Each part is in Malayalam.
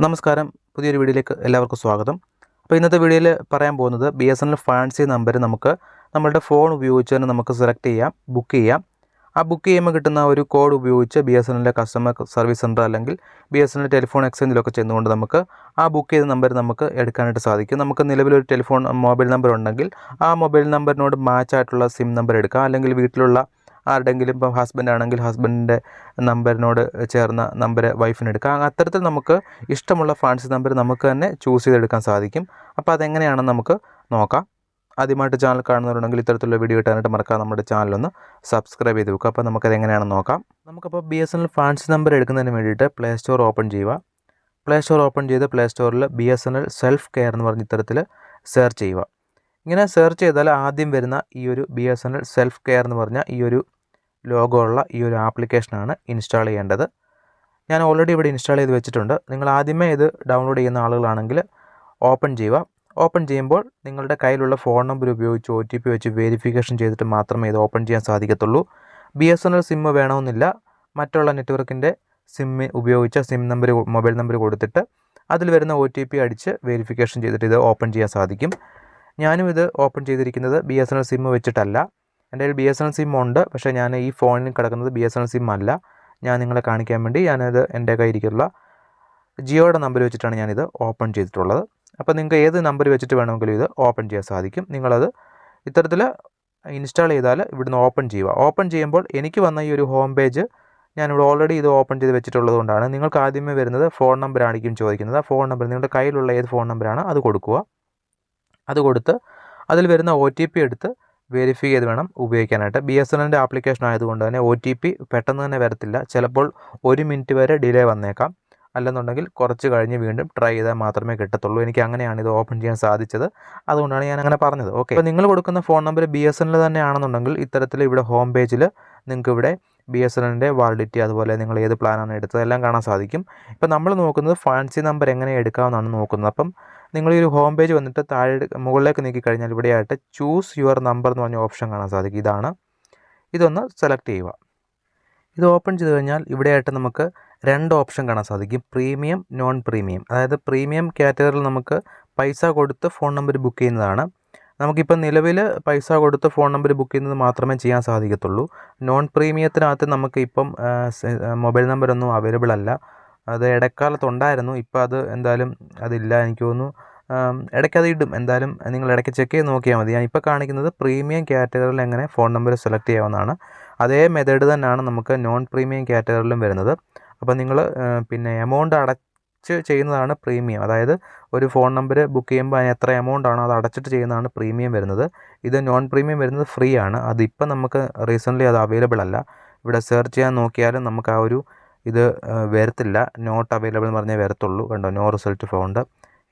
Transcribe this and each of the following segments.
നമസ്കാരം. പുതിയൊരു വീഡിയോയിലേക്ക് എല്ലാവർക്കും സ്വാഗതം. അപ്പോൾ ഇന്നത്തെ വീഡിയോയിൽ പറയാൻ പോകുന്നത് B S N L fancy number നമുക്ക് നമ്മളുടെ ഫോൺ ഉപയോഗിച്ച് തന്നെ നമുക്ക് സെലക്ട് ചെയ്യാം ബുക്ക് ചെയ്യാം. ആ ബുക്ക് ചെയ്യുമ്പോൾ കിട്ടുന്ന ഒരു കോഡ് ഉപയോഗിച്ച് ബി എസ് എൻ എല്ലിന്റെ കസ്റ്റമർ സർവീസ് സെന്റർ അല്ലെങ്കിൽ B S N L telephone എക്സ്ചേഞ്ചിലൊക്കെ ചെന്നുകൊണ്ട് നമുക്ക് ആ ബുക്ക് ചെയ്ത നമ്പർ നമുക്ക് എടുക്കാനായിട്ട് സാധിക്കും. നമുക്ക് നിലവിലൊരു ടെലിഫോൺ മൊബൈൽ നമ്പർ ഉണ്ടെങ്കിൽ ആ മൊബൈൽ നമ്പറിനോട് മാച്ച് ആയിട്ടുള്ള സിം നമ്പർ എടുക്കാം. അല്ലെങ്കിൽ വീട്ടിലുള്ള ആരുടെങ്കിലും ഇപ്പം ഹസ്ബൻഡ് ആണെങ്കിൽ ഹസ്ബൻഡിന്റെ നമ്പറിനോട് ചേർന്ന നമ്പർ വൈഫിന് എടുക്കാം അത്തരത്തിൽ നമുക്ക് ഇഷ്ടമുള്ള ഫാൻസി നമ്പർ നമുക്ക് തന്നെ ചൂസ് ചെയ്തെടുക്കാൻ സാധിക്കും. അപ്പോൾ അതെങ്ങനെയാണെന്ന് നമുക്ക് നോക്കാം. ആദ്യമായിട്ട് ചാനൽ കാണുന്നവരുണ്ടെങ്കിൽ ഇത്തരത്തിലുള്ള വീഡിയോ കിട്ടാനായിട്ട് മറക്കാം നമ്മുടെ ചാനലൊന്ന് സബ്സ്ക്രൈബ് ചെയ്ത് വെക്കുക. അപ്പോൾ നമുക്കത് എങ്ങനെയാണെന്ന് നോക്കാം. നമുക്കപ്പോൾ B S N L fans number എടുക്കുന്നതിന് വേണ്ടിയിട്ട് പ്ലേ സ്റ്റോർ ഓപ്പൺ ചെയ്യുക. പ്ലേ സ്റ്റോർ ഓപ്പൺ ചെയ്ത് പ്ലേ സ്റ്റോറിൽ B S N L self care എന്ന് പറഞ്ഞ ഇത്തരത്തിൽ സെർച്ച് ചെയ്യുക. ഇങ്ങനെ സെർച്ച് ചെയ്താൽ ആദ്യം വരുന്ന ഈ ഒരു B S N L self care എന്ന് പറഞ്ഞ ഈ ഒരു ലോഗോ ഉള്ള ഈ ഒരു ആപ്ലിക്കേഷനാണ് ഇൻസ്റ്റാൾ ചെയ്യേണ്ടത്. ഞാൻ ഓൾറെഡി ഇവിടെ ഇൻസ്റ്റാൾ ചെയ്ത് വെച്ചിട്ടുണ്ട്. നിങ്ങൾ ആദ്യമേ ഇത് ഡൗൺലോഡ് ചെയ്യുന്ന ആളുകളാണെങ്കിൽ ഓപ്പൺ ചെയ്യുക. ഓപ്പൺ ചെയ്യുമ്പോൾ നിങ്ങളുടെ കയ്യിലുള്ള ഫോൺ നമ്പർ ഉപയോഗിച്ച് ഒ ടി പി വെച്ച് വെരിഫിക്കേഷൻ ചെയ്തിട്ട് മാത്രമേ ഇത് ഓപ്പൺ ചെയ്യാൻ സാധിക്കത്തുള്ളൂ. B S N L SIM വേണമെന്നില്ല. മറ്റുള്ള നെറ്റ്വർക്കിന്റെ സിമ്മ് ഉപയോഗിച്ച സിം നമ്പർ മൊബൈൽ നമ്പർ കൊടുത്തിട്ട് അതിൽ വരുന്ന ഒ ടി പി അടിച്ച് വെരിഫിക്കേഷൻ ചെയ്തിട്ട് ഇത് ഓപ്പൺ ചെയ്യാൻ സാധിക്കും. ഞാനും ഇത് ഓപ്പൺ ചെയ്തിരിക്കുന്നത് B S N L SIM വെച്ചിട്ടല്ല. എന്റെ കയ്യിൽ B S N L SIM ഉണ്ട്. പക്ഷേ ഞാൻ ഈ ഫോണിൽ കിടക്കുന്നത് B S N L SIM അല്ല. ഞാൻ നിങ്ങളെ കാണിക്കാൻ വേണ്ടി ഞാനത് എന്റെ കയ്യിരിക്കുള്ള ജിയോയുടെ നമ്പർ വെച്ചിട്ടാണ് ഞാനിത് ഓപ്പൺ ചെയ്തിട്ടുള്ളത്. അപ്പോൾ നിങ്ങൾക്ക് ഏത് നമ്പർ വെച്ചിട്ട് വേണമെങ്കിലും ഇത് ഓപ്പൺ ചെയ്യാൻ സാധിക്കും. നിങ്ങളത് ഇത്തരത്തിൽ ഇൻസ്റ്റാൾ ചെയ്താൽ ഇവിടുന്ന് ഓപ്പൺ ചെയ്യുക. ഓപ്പൺ ചെയ്യുമ്പോൾ എനിക്ക് വന്ന ഈ ഒരു ഹോം പേജ് ഞാനിവിടെ ഓൾറെഡി ഇത് ഓപ്പൺ ചെയ്ത് വെച്ചിട്ടുള്ളത് കൊണ്ടാണ്. നിങ്ങൾക്ക് ആദ്യമേ വരുന്നത് ഫോൺ നമ്പർ ആയിരിക്കും ചോദിക്കുന്നത്. ആ ഫോൺ നമ്പർ നിങ്ങളുടെ കയ്യിലുള്ള ഏത് ഫോൺ നമ്പറാണ് അത് കൊടുക്കുക. അത് കൊടുത്ത് അതിൽ വരുന്ന ഒ ടി പി എടുത്ത് വെരിഫൈ ചെയ്ത് വേണം ഉപയോഗിക്കാനായിട്ട്. ബി എസ് എൻ എല്ലിന്റെ ആപ്ലിക്കേഷൻ ആയതുകൊണ്ട് തന്നെ ഒ ടി പി പെട്ടെന്ന് തന്നെ വരത്തില്ല. ചിലപ്പോൾ ഒരു മിനിറ്റ് വരെ ഡിലേ വന്നേക്കാം. അല്ലെന്നുണ്ടെങ്കിൽ കുറച്ച് കഴിഞ്ഞ് വീണ്ടും ട്രൈ ചെയ്താൽ മാത്രമേ കിട്ടത്തുള്ളൂ. എനിക്ക് അങ്ങനെയാണ് ഇത് ഓപ്പൺ ചെയ്യാൻ സാധിച്ചത്. അതുകൊണ്ടാണ് ഞാൻ അങ്ങനെ പറഞ്ഞത്. ഓക്കെ നിങ്ങൾ കൊടുക്കുന്ന phone number B S N L തന്നെയാണെന്നുണ്ടെങ്കിൽ ഇത്തരത്തിൽ ഇവിടെ ഹോം പേജിൽ നിങ്ങൾക്ക് ഇവിടെ ബി എസ് എൻ എല്ലിന്റെ വാലിഡിറ്റി അതുപോലെ നിങ്ങൾ ഏത് പ്ലാനാണ് എടുത്തത് എല്ലാം കാണാൻ സാധിക്കും. ഇപ്പം നമ്മൾ നോക്കുന്നത് ഫാൻസി നമ്പർ എങ്ങനെ എടുക്കാമെന്നാണ് നോക്കുന്നത്. അപ്പം നിങ്ങൾ ഈ ഒരു ഹോം പേജ് വന്നിട്ട് താഴെ മുകളിലേക്ക് നീക്കി കഴിഞ്ഞാൽ ഇവിടെയായിട്ട് ചൂസ് യുവർ നമ്പർ എന്ന് പറഞ്ഞ ഓപ്ഷൻ കാണാൻ സാധിക്കും. ഇതാണ്. ഇതൊന്ന് സെലക്ട് ചെയ്യുക. ഇത് ഓപ്പൺ ചെയ്ത് കഴിഞ്ഞാൽ ഇവിടെയായിട്ട് നമുക്ക് രണ്ട് ഓപ്ഷൻ കാണാൻ സാധിക്കും. പ്രീമിയം നോൺ പ്രീമിയം അതായത് പ്രീമിയം കാറ്റഗറിയിൽ നമുക്ക് പൈസ കൊടുത്ത് ഫോൺ നമ്പർ ബുക്ക് ചെയ്യുന്നതാണ്. നമുക്കിപ്പോൾ നിലവിൽ പൈസ കൊടുത്ത് ഫോൺ നമ്പർ ബുക്ക് ചെയ്യുന്നത് മാത്രമേ ചെയ്യാൻ സാധിക്കത്തുള്ളൂ. നോൺ പ്രീമിയത്തിനകത്ത് നമുക്ക് ഇപ്പം മൊബൈൽ നമ്പറൊന്നും അവൈലബിൾ അല്ല. അത് ഇടക്കാലത്ത് ഉണ്ടായിരുന്നു. ഇപ്പം അത് എന്തായാലും അതില്ല എനിക്ക് തോന്നുന്നു. ഇടയ്ക്ക് അത് ഇടും. എന്തായാലും നിങ്ങൾ ഇടയ്ക്ക് ചെക്ക് ചെയ്ത് നോക്കിയാൽ മതി. ഞാൻ ഇപ്പോൾ കാണിക്കുന്നത് പ്രീമിയം കാറ്റഗറിയിൽ എങ്ങനെ ഫോൺ നമ്പർ സെലക്ട് ചെയ്യാവുന്നതാണ്. അതേ മെത്തേഡ് തന്നെയാണ് നമുക്ക് നോൺ പ്രീമിയം കാറ്റഗറിയിലും വരുന്നത്. അപ്പോൾ നിങ്ങൾ പിന്നെ എമൗണ്ട് അടച്ച് ചെയ്യുന്നതാണ് പ്രീമിയം അതായത് ഒരു ഫോൺ നമ്പർ ബുക്ക് ചെയ്യുമ്പോൾ അതിന് എത്ര എമൗണ്ട് ആണോ അത് അടച്ചിട്ട് ചെയ്യുന്നതാണ് പ്രീമിയം വരുന്നത്. ഇത് നോൺ പ്രീമിയം വരുന്നത് ഫ്രീ ആണ്. അതിപ്പോൾ നമുക്ക് റീസെന്റ്ലി അത് അവൈലബിൾ അല്ല. ഇവിടെ സെർച്ച് ചെയ്യാൻ നോക്കിയാലും നമുക്ക് ആ ഒരു ഇത് വരത്തില്ല. നോട്ട് അവൈലബിൾ എന്ന് പറഞ്ഞാൽ വരത്തുള്ളൂ. കണ്ടോ? നോ റിസൾട്ട് ഫൗണ്ട്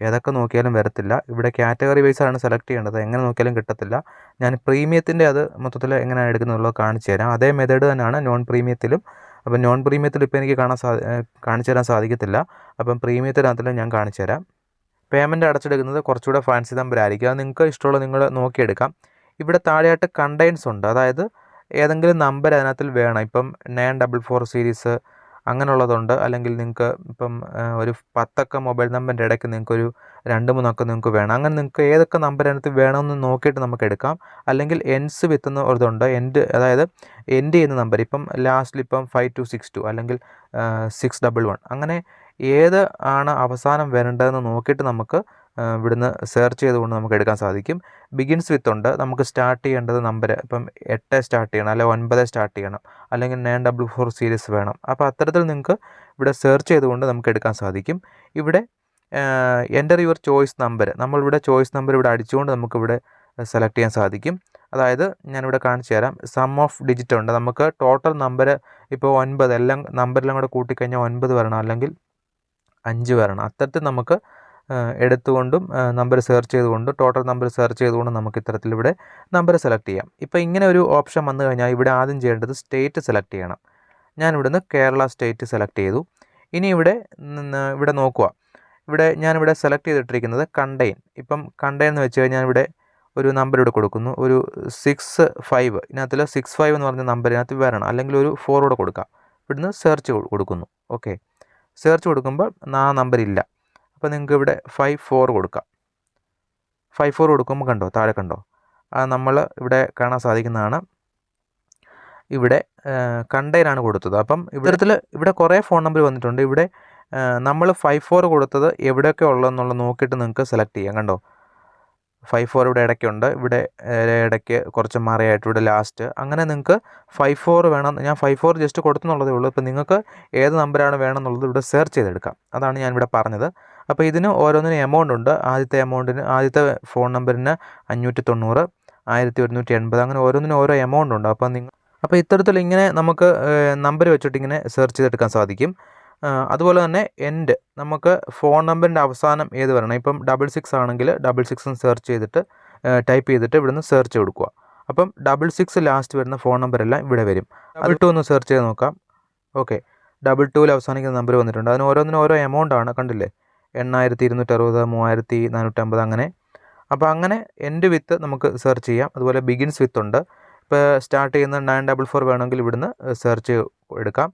ഏതൊക്കെ നോക്കിയാലും വരത്തില്ല. ഇവിടെ കാറ്റഗറി വൈസ് ആണ് സെലക്ട് ചെയ്യേണ്ടത്. എങ്ങനെ നോക്കിയാലും കിട്ടത്തില്ല. ഞാൻ പ്രീമിയത്തിന്റെ അത് മൊത്തത്തിൽ എങ്ങനെയാണ് എടുക്കുന്നുള്ളത് കാണിച്ചു തരാം. അതേ മെത്തേഡ് തന്നെയാണ് നോൺ പ്രീമിയത്തിലും അപ്പം നോൺ പ്രീമിയത്തിൽ ഇപ്പോൾ എനിക്ക് കാണാൻ സാ കാണിച്ചു തരാൻ സാധിക്കത്തില്ല. അപ്പം പ്രീമിയത്തിനകത്തിൽ ഞാൻ കാണിച്ചു തരാം. പേയ്മെന്റ് അടച്ചെടുക്കുന്നത് കുറച്ചുകൂടെ ഫാൻസി നമ്പർ ആയിരിക്കും അത് നിങ്ങൾക്ക് ഇഷ്ടമുള്ള നിങ്ങൾ നോക്കിയെടുക്കാം. ഇവിടെ താഴെയായിട്ട് കണ്ടെയ്ൻസ് ഉണ്ട്. അതായത് ഏതെങ്കിലും നമ്പർ അതിനകത്തിൽ വേണം. ഇപ്പം നയൻ ഡബിൾ ഫോർ സീരീസ് അങ്ങനെയുള്ളതുണ്ട്. അല്ലെങ്കിൽ നിങ്ങൾക്ക് ഇപ്പം ഒരു പത്തൊക്കെ മൊബൈൽ നമ്പറിന്റെ ഇടയ്ക്ക് നിങ്ങൾക്കൊരു രണ്ട് മൂന്നൊക്കെ നിങ്ങൾക്ക് വേണം. അങ്ങനെ നിങ്ങൾക്ക് ഏതൊക്കെ നമ്പർ അതിനകത്ത് വേണമെന്ന് നോക്കിയിട്ട് നമുക്ക് എടുക്കാം. അല്ലെങ്കിൽ എൻസ് വിത്തുന്ന ഒരിതുണ്ട്. എൻഡ് അതായത് എൻഡ് ചെയ്യുന്ന നമ്പർ. ഇപ്പം ലാസ്റ്റിൽ ഇപ്പം ഫൈവ് ടു സിക്സ് ടു അല്ലെങ്കിൽ സിക്സ് ഡബിൾ വൺ അങ്ങനെ ഏത് ആണ് അവസാനം വരേണ്ടതെന്ന് നോക്കിയിട്ട് നമുക്ക് ഇവിടുന്ന് സെർച്ച് ചെയ്തുകൊണ്ട് നമുക്ക് എടുക്കാൻ സാധിക്കും. ബിഗിൻസ് വിത്ത് ഉണ്ട്. നമുക്ക് സ്റ്റാർട്ട് ചെയ്യേണ്ടത് നമ്പർ ഇപ്പം എട്ട് സ്റ്റാർട്ട് ചെയ്യണം അല്ലെങ്കിൽ ഒൻപത് സ്റ്റാർട്ട് ചെയ്യണം അല്ലെങ്കിൽ നയൻ ഡബിൾ ഫോർ സീരീസ് വേണം. അപ്പോൾ അത്തരത്തിൽ നിങ്ങൾക്ക് ഇവിടെ സെർച്ച് ചെയ്തുകൊണ്ട് നമുക്ക് എടുക്കാൻ സാധിക്കും. ഇവിടെ എന്റർ യുവർ ചോയ്സ് നമ്പർ നമ്മളിവിടെ ചോയ്സ് നമ്പർ ഇവിടെ അടിച്ചുകൊണ്ട് നമുക്കിവിടെ സെലക്ട് ചെയ്യാൻ സാധിക്കും. അതായത് ഞാനിവിടെ കാണിച്ചു തരാം. സം ഓഫ് ഡിജിറ്റ് ഉണ്ട്. നമുക്ക് ടോട്ടൽ നമ്പർ ഇപ്പോൾ ഒൻപത് എല്ലാം നമ്പറിലും കൂടെ കൂട്ടിക്കഴിഞ്ഞാൽ ഒൻപത് വരണം അല്ലെങ്കിൽ അഞ്ച് വരണം. അത്തരത്തിൽ നമുക്ക് എടുത്തുകൊണ്ടും നമ്പർ സെർച്ച് ചെയ്തുകൊണ്ടും ടോട്ടൽ നമ്പർ സെർച്ച് ചെയ്തുകൊണ്ടും നമുക്ക് ഇത്തരത്തിൽ ഇവിടെ നമ്പർ സെലക്ട് ചെയ്യാം. ഇപ്പോൾ ഇങ്ങനെ ഒരു ഓപ്ഷൻ വന്നു കഴിഞ്ഞാൽ ഇവിടെ ആദ്യം ചെയ്യേണ്ടത് സ്റ്റേറ്റ് സെലക്ട് ചെയ്യണം. ഞാൻ ഇവിടുന്ന് കേരള സ്റ്റേറ്റ് സെലക്ട് ചെയ്തു. ഇനി ഇവിടെ ഇവിടെ നോക്കുക. ഇവിടെ ഞാനിവിടെ സെലക്ട് ചെയ്തിട്ടിരിക്കുന്നത് കണ്ടെയ്ൻ ഇപ്പം കണ്ടെയ്ൻ എന്ന് വെച്ച് കഴിഞ്ഞാൽ ഇവിടെ ഒരു നമ്പർ ഇവിടെ കൊടുക്കുന്നു. ഒരു സിക്സ് ഫൈവ് ഇതിനകത്തിൽ സിക്സ് ഫൈവ് എന്ന് പറഞ്ഞ നമ്പർ ഇതിനകത്ത് വരണം. അല്ലെങ്കിൽ ഒരു ഫോർ ഇവിടെ കൊടുക്കാം. ഇവിടുന്ന് സെർച്ച് കൊടുക്കുന്നു. ഓക്കെ സെർച്ച് കൊടുക്കുമ്പോൾ ആ നമ്പർ ഇല്ല. അപ്പോൾ നിങ്ങൾക്ക് ഇവിടെ ഫൈവ് ഫോർ കൊടുക്കാം. ഫൈവ് ഫോർ കൊടുക്കുമ്പോൾ കണ്ടോ താഴെ കണ്ടോ? അത് നമ്മൾ ഇവിടെ കാണാൻ സാധിക്കുന്നതാണ്. ഇവിടെ കണ്ടെയ്നാണ് കൊടുത്തത്. അപ്പം ഇവിടത്തിൽ ഇവിടെ കുറേ ഫോൺ നമ്പർ വന്നിട്ടുണ്ട്. ഇവിടെ നമ്മൾ ഫൈവ് ഫോർ കൊടുത്തത് എവിടെയൊക്കെ ഉള്ളതെന്നുള്ള നോക്കിയിട്ട് നിങ്ങൾക്ക് സെലക്ട് ചെയ്യാം. കണ്ടോ? ഫൈവ് ഫോർ ഇവിടെ ഇടയ്ക്കുണ്ട്. ഇവിടെ ഇടയ്ക്ക് കുറച്ച് മാറിയായിട്ട് ഇവിടെ ലാസ്റ്റ് അങ്ങനെ നിങ്ങൾക്ക് ഫൈവ് ഫോർ വേണം. ഞാൻ ഫൈവ് ഫോർ ജസ്റ്റ് കൊടുത്തെന്നുള്ളതേ ഉള്ളൂ. ഇപ്പം നിങ്ങൾക്ക് ഏത് നമ്പറാണ് വേണമെന്നുള്ളത് ഇവിടെ സെർച്ച് ചെയ്തെടുക്കാം. അതാണ് ഞാൻ ഇവിടെ പറഞ്ഞത്. അപ്പോൾ ഇതിന് ഓരോന്നിന് എമൗണ്ട് ഉണ്ട്. ആദ്യത്തെ എമൗണ്ടിന് ആദ്യത്തെ ഫോൺ നമ്പറിന് അഞ്ഞൂറ്റി തൊണ്ണൂറ് ആയിരത്തി ഒരുന്നൂറ്റി എൺപത് അങ്ങനെ ഓരോന്നിനും ഓരോ എമൗണ്ട് ഉണ്ട്. അപ്പോൾ നിങ്ങൾ അപ്പോൾ ഇത്തരത്തിൽ ഇങ്ങനെ നമുക്ക് നമ്പർ വെച്ചിട്ട് ഇങ്ങനെ സെർച്ച് ചെയ്തെടുക്കാൻ സാധിക്കും. അതുപോലെ തന്നെ എൻഡ് നമുക്ക് ഫോൺ നമ്പറിന്റെ അവസാനം ഏത് വരണം? ഇപ്പം ഡബിൾ സിക്സ് ആണെങ്കിൽ ഡബിൾ സിക്സ് സെർച്ച് ചെയ്തിട്ട് ടൈപ്പ് ചെയ്തിട്ട് ഇവിടുന്ന് സെർച്ച് കൊടുക്കുക. അപ്പം ഡബിൾ സിക്സ് ലാസ്റ്റ് വരുന്ന ഫോൺ നമ്പർ എല്ലാം ഇവിടെ വരും. ഡബിൾ ടു ഒന്ന് സെർച്ച് ചെയ്ത് നോക്കാം. ഓക്കെ ഡബിൾ ടുവിൽ അവസാനിക്കുന്ന നമ്പർ വന്നിട്ടുണ്ട്. അതിന് ഓരോന്നിനും ഓരോ എമൗണ്ട് ആണ്. കണ്ടില്ലേ? എണ്ണായിരത്തി ഇരുന്നൂറ്ററുപത് മൂവായിരത്തി നാനൂറ്റമ്പത് അങ്ങനെ. അപ്പോൾ അങ്ങനെ എൻഡ് വിത്ത് നമുക്ക് സെർച്ച് ചെയ്യാം. അതുപോലെ ബിഗിൻസ് വിത്ത് ഉണ്ട്. ഇപ്പോൾ സ്റ്റാർട്ട് ചെയ്യുന്ന നയൻ ഡബിൾ ഫോർ വേണമെങ്കിൽ ഇവിടുന്ന് സെർച്ച് എടുക്കാം.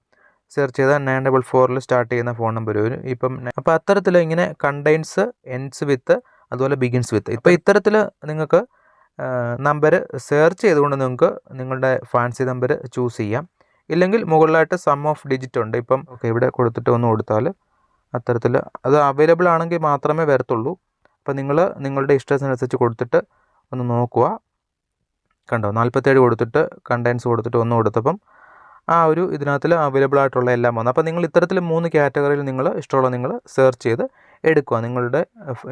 സെർച്ച് ചെയ്താൽ നയൻ ഡബിൾ ഫോറിൽ സ്റ്റാർട്ട് ചെയ്യുന്ന ഫോൺ നമ്പർ വരും. ഇപ്പം അപ്പോൾ അത്തരത്തിൽ ഇങ്ങനെ കണ്ടെയ്ൻസ് എൻഡ്സ് വിത്ത് അതുപോലെ ബിഗിൻസ് വിത്ത്. ഇപ്പോൾ ഇത്തരത്തിൽ നിങ്ങൾക്ക് നമ്പർ സെർച്ച് ചെയ്തുകൊണ്ട് നിങ്ങൾക്ക് നിങ്ങളുടെ ഫാൻസി നമ്പർ ചൂസ് ചെയ്യാം. ഇല്ലെങ്കിൽ മുകളിലായിട്ട് സം ഓഫ് ഡിജിറ്റ് ഉണ്ട്. ഇപ്പം ഓക്കെ ഇവിടെ കൊടുത്തിട്ട് ഒന്ന് കൊടുത്താൽ അത്തരത്തിൽ അത് അവൈലബിൾ ആണെങ്കിൽ മാത്രമേ വരത്തുള്ളൂ. അപ്പോൾ നിങ്ങൾ നിങ്ങളുടെ ഇഷ്ടത്തിനനുസരിച്ച് കൊടുത്തിട്ട് ഒന്ന് നോക്കുക. കണ്ടോ? നാൽപ്പത്തേഴ് കൊടുത്തിട്ട് കണ്ടൻസ് കൊടുത്തിട്ട് ഒന്ന് കൊടുത്തപ്പം ആ ഒരു ഇതിനകത്തിൽ അവൈലബിൾ ആയിട്ടുള്ള എല്ലാം വന്നു. അപ്പോൾ നിങ്ങൾ ഇത്തരത്തിൽ മൂന്ന് കാറ്റഗറിയിൽ നിങ്ങൾ ഇഷ്ടമുള്ള നിങ്ങൾ സെർച്ച് ചെയ്ത് എടുക്കുക. നിങ്ങളുടെ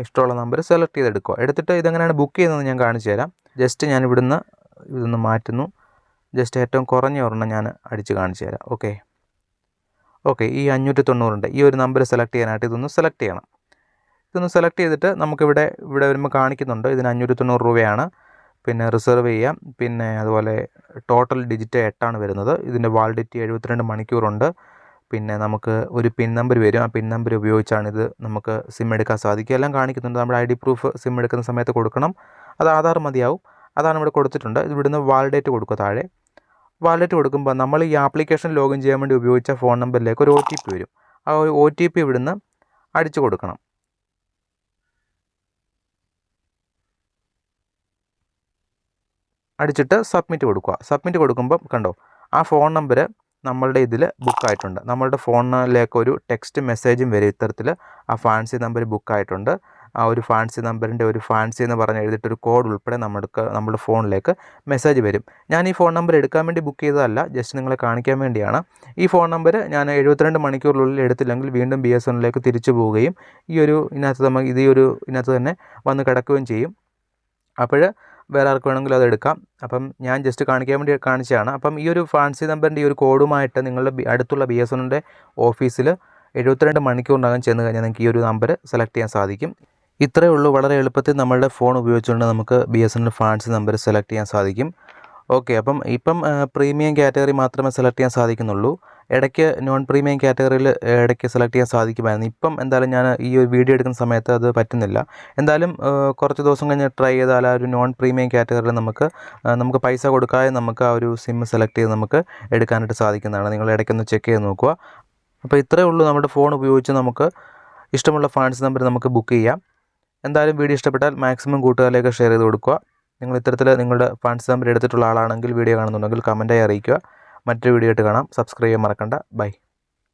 ഇഷ്ടമുള്ള നമ്പർ സെലക്ട് ചെയ്ത് എടുക്കുക. എടുത്തിട്ട് ഇതെങ്ങനെയാണ് ബുക്ക് ചെയ്യുന്നത് ഞാൻ കാണിച്ചു തരാം. ജസ്റ്റ് ഞാൻ ഇവിടുന്ന് ഇതൊന്ന് മാറ്റുന്നു. ജസ്റ്റ് ഏറ്റവും കുറഞ്ഞ ഒരെണ്ണം ഞാൻ അടിച്ച് കാണിച്ചു തരാം. ഓക്കെ ഓക്കെ ഈ അഞ്ഞൂറ്റി തൊണ്ണൂറുണ്ട് ഈ ഒരു നമ്പർ സെലക്ട് ചെയ്യാനായിട്ട് ഇതൊന്ന് സെലക്ട് ചെയ്യണം. ഇതൊന്ന് സെലക്ട് ചെയ്തിട്ട് നമുക്കിവിടെ ഇവിടെ വരുമ്പോൾ കാണിക്കുന്നുണ്ട്. ഇതിന് അഞ്ഞൂറ്റി തൊണ്ണൂറ് രൂപയാണ്. പിന്നെ റിസർവ് ചെയ്യാം. പിന്നെ അതുപോലെ ടോട്ടൽ ഡിജിറ്റ് എട്ടാണ് വരുന്നത്. ഇതിന്റെ വാലിഡിറ്റി എഴുപത്തിരണ്ട് മണിക്കൂറുണ്ട്. പിന്നെ നമുക്ക് ഒരു പിൻ നമ്പർ വരും. ആ പിൻ നമ്പർ ഉപയോഗിച്ചാണ് ഇത് നമുക്ക് സിം എടുക്കാൻ സാധിക്കുക. എല്ലാം കാണിക്കുന്നുണ്ട്. നമ്മുടെ ഐ ഡി പ്രൂഫ് സിം എടുക്കുന്ന സമയത്ത് കൊടുക്കണം. അത് ആധാർ മതിയാവും. അതാണ് ഇവിടെ കൊടുത്തിട്ടുണ്ട്. ഇവിടുന്ന് വാലിഡേറ്റ് കൊടുക്കുക താഴെ. വാലറ്റ് കൊടുക്കുമ്പോൾ നമ്മൾ ഈ ആപ്ലിക്കേഷൻ ലോഗിൻ ചെയ്യാൻ വേണ്ടി ഉപയോഗിച്ച ഫോൺ നമ്പറിലേക്ക് ഒരു ഒ ടി പി വരും. ആ ഒരു ഒ ടി പി ഇവിടുന്ന് അടിച്ചു കൊടുക്കണം. അടിച്ചിട്ട് സബ്മിറ്റ് കൊടുക്കുക. സബ്മിറ്റ് കൊടുക്കുമ്പോൾ കണ്ടോ ആ ഫോൺ നമ്പർ നമ്മളുടെ ഇതിൽ ബുക്കായിട്ടുണ്ട് നമ്മളുടെ ഫോണിലേക്ക് ഒരു ടെക്സ്റ്റ് മെസ്സേജും വരും. ഇത്തരത്തിൽ ആ ഫാൻസി നമ്പർ ബുക്കായിട്ടുണ്ട് ആ ഒരു ഫാൻസി നമ്പറിന്റെ ഒരു ഫാൻസി എന്ന് പറഞ്ഞ് എഴുതിയിട്ടൊരു കോഡ് ഉൾപ്പെടെ നമ്മൾക്ക് നമ്മുടെ ഫോണിലേക്ക് മെസ്സേജ് വരും. ഞാൻ ഈ ഫോൺ നമ്പർ എടുക്കാൻ വേണ്ടി ബുക്ക് ചെയ്തതല്ല ജസ്റ്റ് നിങ്ങളെ കാണിക്കാൻ വേണ്ടിയാണ്. ഈ ഫോൺ നമ്പർ ഞാൻ എഴുപത്തിരണ്ട് മണിക്കൂറിനുള്ളിൽ എടുത്തില്ലെങ്കിൽ വീണ്ടും ബി എസ് എന്നിലേക്ക് തിരിച്ചു പോവുകയും ഈ ഒരു ഇതിനകത്ത് നമുക്ക് ഇത് ഒരു ഇതിനകത്ത് തന്നെ വന്ന് കിടക്കുകയും ചെയ്യും. അപ്പോൾ വേറെ ആർക്ക് വേണമെങ്കിലും അത് എടുക്കാം. അപ്പം ഞാൻ ജസ്റ്റ് കാണിക്കാൻ വേണ്ടി കാണിച്ചതാണ്. അപ്പം ഈ ഒരു ഫാൻസി നമ്പറിന്റെ ഈ ഒരു കോഡുമായിട്ട് നിങ്ങളുടെ അടുത്തുള്ള ബി എസ് എന്നിന്റെ ഓഫീസിൽ എഴുപത്തിരണ്ട് മണിക്കൂറിനകം ചെന്ന് കഴിഞ്ഞാൽ നിങ്ങൾക്ക് ഈ ഒരു നമ്പർ സെലക്ട് ചെയ്യാൻ സാധിക്കും. ഇത്രയേ ഉള്ളൂ. വളരെ എളുപ്പത്തിൽ നമ്മളുടെ ഫോൺ ഉപയോഗിച്ചുകൊണ്ട് നമുക്ക് B S N L fancy number select ചെയ്യാൻ സാധിക്കും. ഓക്കെ അപ്പം ഇപ്പം പ്രീമിയം കാറ്റഗറി മാത്രമേ സെലക്ട് ചെയ്യാൻ സാധിക്കുന്നുള്ളൂ. ഇടയ്ക്ക് നോൺ പ്രീമിയം കാറ്റഗറിയിൽ ഇടയ്ക്ക് സെലക്ട് ചെയ്യാൻ സാധിക്കുമായിരുന്നു. ഇപ്പം എന്തായാലും ഞാൻ ഈ ഒരു വീഡിയോ എടുക്കുന്ന സമയത്ത് അത് പറ്റുന്നില്ല. എന്തായാലും കുറച്ച് ദിവസം കഴിഞ്ഞ് ട്രൈ ചെയ്താൽ ആ ഒരു നോൺ പ്രീമിയം കാറ്റഗറിയിൽ നമുക്ക് നമുക്ക് പൈസ കൊടുക്കാതെ നമുക്ക് ആ ഒരു സിം സെലക്ട് ചെയ്ത് നമുക്ക് എടുക്കാനായിട്ട് സാധിക്കുന്നതാണ്. നിങ്ങൾ ഇടയ്ക്കൊന്ന് ചെക്ക് ചെയ്ത് നോക്കുക. അപ്പോൾ ഇത്രയേ ഉള്ളൂ. നമ്മുടെ ഫോൺ ഉപയോഗിച്ച് നമുക്ക് ഇഷ്ടമുള്ള ഫാൻസ് നമ്പർ നമുക്ക് ബുക്ക് ചെയ്യാം. എന്തായാലും വീഡിയോ ഇഷ്ടപ്പെട്ടാൽ മാക്സിമം കൂട്ടുകാരിലേക്ക് ഷെയർ ചെയ്ത് കൊടുക്കുക. നിങ്ങൾ ഇത്തരത്തിൽ നിങ്ങളുടെ ഫണ്ട്സ് നമ്പർ എടുത്തിട്ടുള്ള ആളാണെങ്കിൽ വീഡിയോ കാണുന്നുണ്ടെങ്കിൽ കമന്റായി അറിയിക്കുക. മറ്റൊരു വീഡിയോ ആയിട്ട് കാണാം. സബ്സ്ക്രൈബ് ചെയ്യാൻ മറക്കണ്ട. ബൈ